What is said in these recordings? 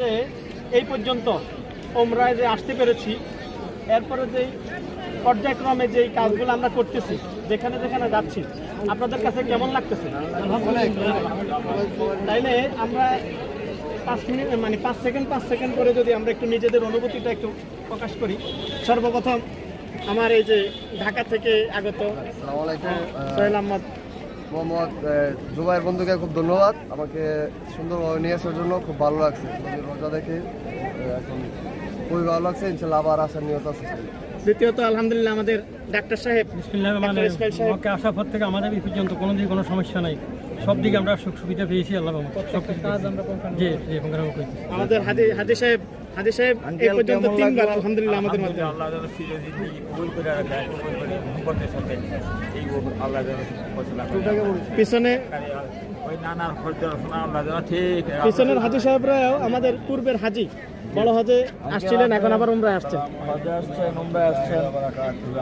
যে এই পর্যন্ত ওমরায় যে আসতে পেরেছি এরপরে যে পর্যায়ক্রমে যে কাজগুলো আমরা করতেছি যেখানে যেখানে যাচ্ছি আপনাদের কাছে কেমন লাগতেছে? তাইলে আমরা পাঁচ মিনিট মানে পাঁচ সেকেন্ড পাঁচ সেকেন্ড করে যদি আমরা একটু নিজেদের অনুভূতিটা একটু প্রকাশ করি। সর্বপ্রথম আমার এই যে ঢাকা থেকে আগত সোহেল আহমদ মোহাম্মদ জুবাইয়ের জুবাইর বন্ধুকে খুব ধন্যবাদ। আমাকে সুন্দরভাবে নিয়ে আসার জন্য খুব ভালো লাগছে। রোজা দেখে এখন খুবই ভালো লাগছে। ইনশাল্লাহ আবার আসার নিয়ত আছে। দ্বিতীয়ত আলহামদুলিল্লাহ আমাদের ডাক্তার সাহেব আসার পর থেকে আমাদের এই পর্যন্ত কোনো দিকে কোনো সমস্যা নাই। সব দিকে আমরা সুখ সুবিধা পেয়েছি আল্লাহ। সব কাজ আমরা জি আমাদের হাজি হাজি সাহেব হাজি সাহেব এই পর্যন্ত তিনবার আলহামদুলিল্লাহ আমাদের মধ্যে। আল্লাহ যেন চিরদিন কবুল করে রাখে কবুল করে সাথে এই আল্লাহ যেন পিছনে পিছনের হাজি সাহেবরাও আমাদের পূর্বের হাজি। বড় হজে আসছিলেন এখন আবার উমরায় আসছেন হজে আসছেন মুম্বাই আসছেন।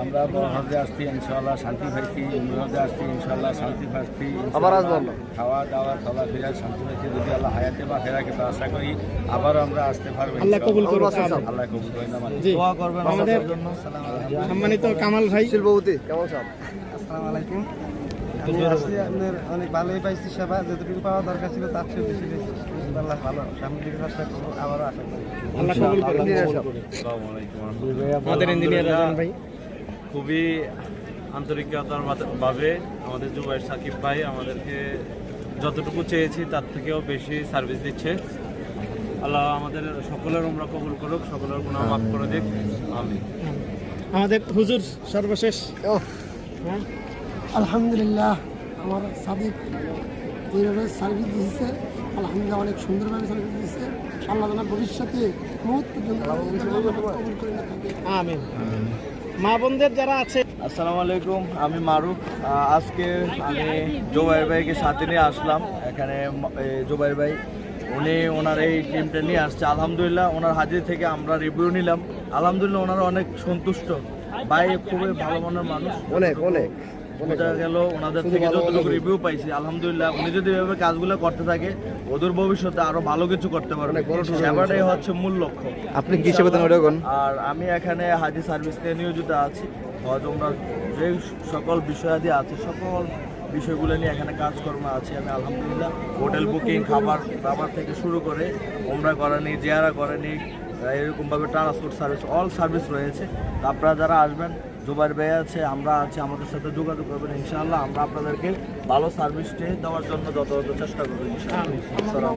আমরা বড় হজে আসছি ইনশাল্লাহ শান্তি পাইছি হজে আসছি ইনশাল্লাহ শান্তি পাচ্ছি আবার আসব আমরা। খাওয়া দাওয়া খাওয়া ফেরা শান্তি পাইছি যদি আল্লাহ হায়াতে বা ফেরাকে তো আশা করি আবারও আমরা আসতে পারব আল্লাহ কবুল করুন আল্লাহ কবুল করেন আমাদের দোয়া করবেন আমাদের সম্মানিত কামাল ভাই। শিল্পপতি কেমন সাহেব আসসালামু আলাইকুম। আমি আসলে আপনার অনেক ভালোই পাইছি সেবা। যতটুকু পাওয়া দরকার ছিল তার চেয়ে বেশি পেয়েছি আল্লাহ ভালো। সামনের দিকে চেষ্টা করব আবারও আশা করি আল্লাহ কবুল করুন আমাদের ইঞ্জিনিয়ার ভাই। খুবই আন্তরিকতার ভাবে আমাদের জুবাইর সাকিব ভাই আমাদেরকে যতটুকু চেয়েছি তার থেকেও বেশি সার্ভিস দিচ্ছে। আল্লাহ আমাদের সকলের উমরা কবুল করুক সকলের গুণা মাফ করে দিক। আমি আমাদের হুজুর সর্বশেষ। হ্যাঁ? আলহামদুলিল্লাহ আমার সাদিক যেভাবে সার্ভিস দিয়েছে। আলহামদুলিল্লাহ অনেক সুন্দরভাবে সার্ভিস দিয়েছে। আল্লাহ যেন ভবিষ্যতে মুহূর্ত মা বোনদের যারা আছে। আসসালামু আলাইকুম আমি মারুফ। আজকে আমি জোবাইর ভাইকে সাথে নিয়ে আসলাম। এখানে জোবাইর ভাই উনি ওনার এই টিমটা নিয়ে আসছে। আলহামদুলিল্লাহ ওনার হাজির থেকে আমরা রিভিউ নিলাম। আলহামদুলিল্লাহ ওনারা অনেক সন্তুষ্ট। ভাই খুবই ভালো মনের মানুষ। অনেক অনেক। বোঝা গেল ওনাদের থেকে যতটুকু রিভিউ পাইছি আলহামদুলিল্লাহ। উনি যদি এভাবে কাজগুলো করতে থাকে ওদের ভবিষ্যতে আরও ভালো কিছু করতে পারবে। সেবাটাই হচ্ছে মূল লক্ষ্য। আপনি কি সেবা দেন আর আমি এখানে হাজি সার্ভিস নিয়ে নিয়োজিত আছি। হজ ওমরার যে সকল বিষয়াদি আছে সকল বিষয়গুলো নিয়ে এখানে কাজকর্ম আছে আমি আলহামদুলিল্লাহ। হোটেল বুকিং খাবার দাবার থেকে শুরু করে ওমরা করা নিয়ে জিয়ারা করা এরকমভাবে ট্রান্সপোর্ট সার্ভিস অল সার্ভিস রয়েছে। আপনারা যারা আসবেন জুবাইর ভাই আছে আমরা আছি আমাদের সাথে যোগাযোগ করবেন ইনশাআল্লাহ। আমরা আপনাদেরকে ভালো সার্ভিসটি দেওয়ার জন্য যত চেষ্টা করব ইনশাআল্লাহ।